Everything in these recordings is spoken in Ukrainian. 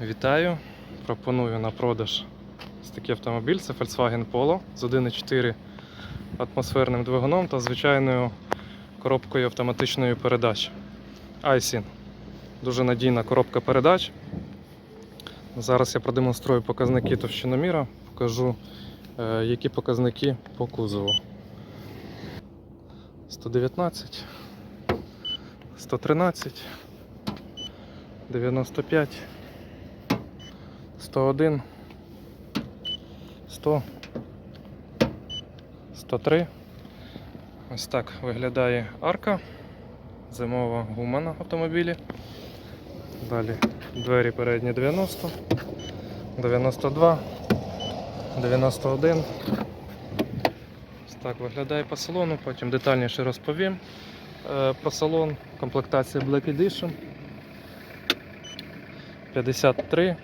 Вітаю! Пропоную на продаж такий автомобіль. Це Volkswagen Polo з 1.4 атмосферним двигуном та звичайною коробкою автоматичної передач. iSyn. Дуже надійна коробка передач. Зараз я продемонструю показники товщиноміра, покажу, е, які показники по кузову. 119, 113, 95. 101, 100, 103. Ось так виглядає арка. Зимова гума на автомобілі. Далі двері передні 90, 92, 91. Ось так виглядає по салону, потім детальніше розповім е, про салон. Комплектація Black Edition. 53.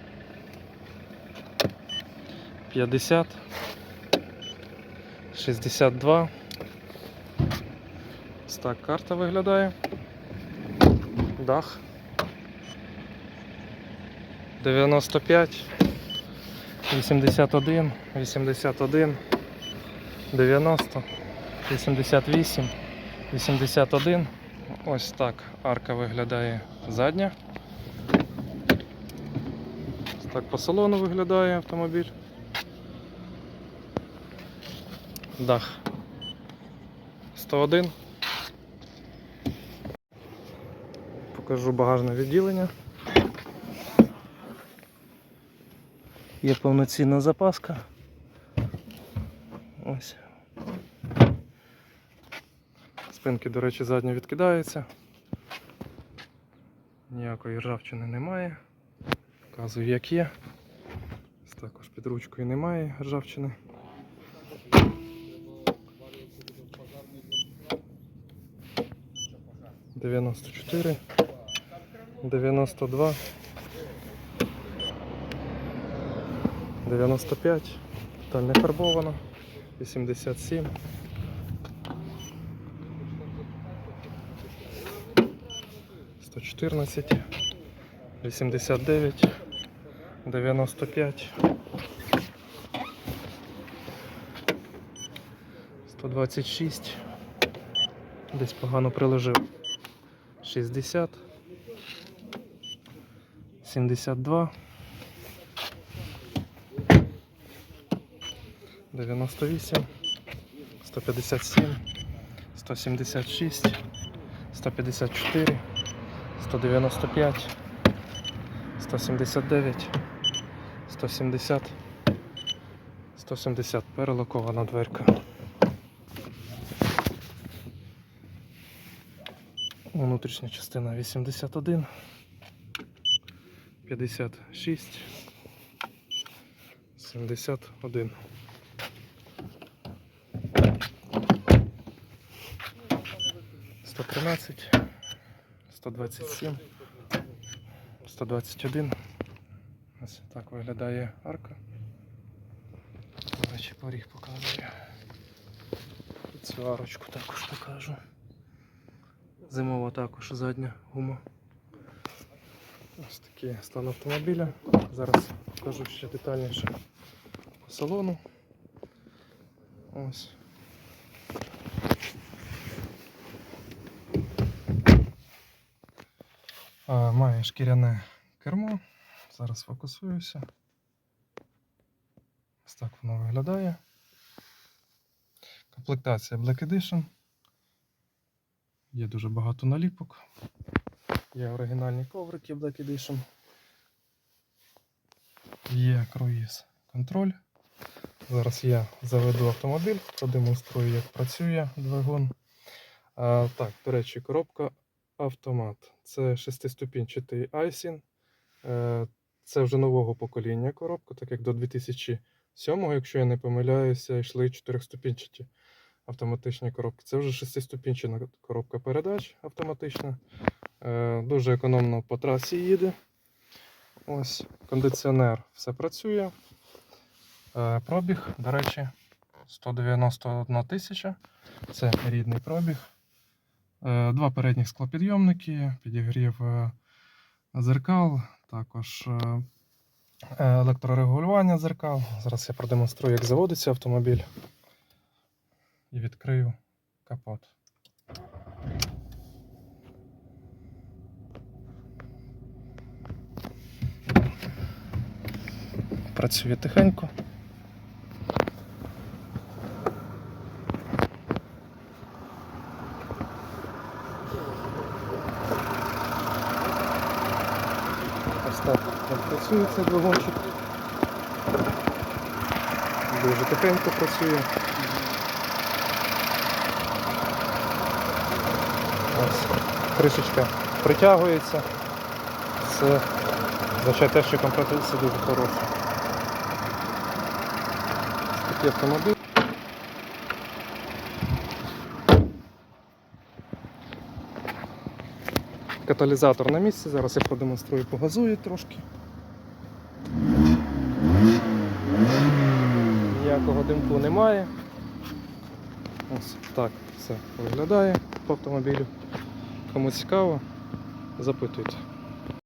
50, 62. Ось так карта виглядає. Дах. 95, 81, 81, 90, 88, 81. Ось так арка виглядає задня. Ось так по салону виглядає автомобіль. Дах 101. Покажу багажне відділення. Є повноцінна запаска. Ось. Спинки, до речі, задні відкидаються. Ніякої ржавчини немає. Показую, як є. Також під ручкою немає ржавчини. Дев'яносто чотири, дев'яносто два, дев'яносто п'ять, деталь не фарбована, вісімдесят сім. Сто чотирнадцять, вісімдесят дев'ять, дев'яносто п'ять. 126. Десь погано приложив. 60. 72. 98. 157. 176. 154. 195. 179. 170. 170. Перелокована дверка. Внутрішня частина 81, 56, 71. Сто тринадцять, сто двадцять сім, сто двадцять один. Ось так виглядає арка. До речі, поріг показує. Цю арочку також покажу. Зимова також задня гума. Ось такий стан автомобіля. Зараз покажу ще детальніше по салону. Ось. А, Має шкіряне кермо. Зараз фокусуюся. Ось так воно виглядає. Комплектація Black Edition. Є дуже багато наліпок. Є оригінальні коврики Black Edition. Є круїз контроль. Зараз я заведу автомобіль, продемонструю, як працює двигун. А, так, до речі, коробка автомат. Це шестиступінчатий iSyn. Е, Це вже нового покоління коробка, так як до 2007, якщо я не помиляюся, йшли чотирьохступінчаті автоматичні коробки. Це вже шестиступінчана коробка передач автоматична. Е, Дуже економно по трасі їде. Ось кондиціонер все працює. Е, Пробіг, до речі, 191 тисяча. Це рідний пробіг. Е, Два передніх склопідйомники, підігрів зеркал, також Електрорегулювання дзеркал. Зараз я продемонструю, як заводиться автомобіль. І відкрию капот. Працює тихенько. Ось працює цей двигунчик. Дуже тихенько працює. Ось кришечка притягується. Це означає те, що комплектація дуже хороша. Такий автомобіль. Каталізатор на місці. Зараз я продемонструю, погазую трошки. Ніякого димку немає. Ось так все виглядає по автомобілю. Кому цікаво, запитуйте.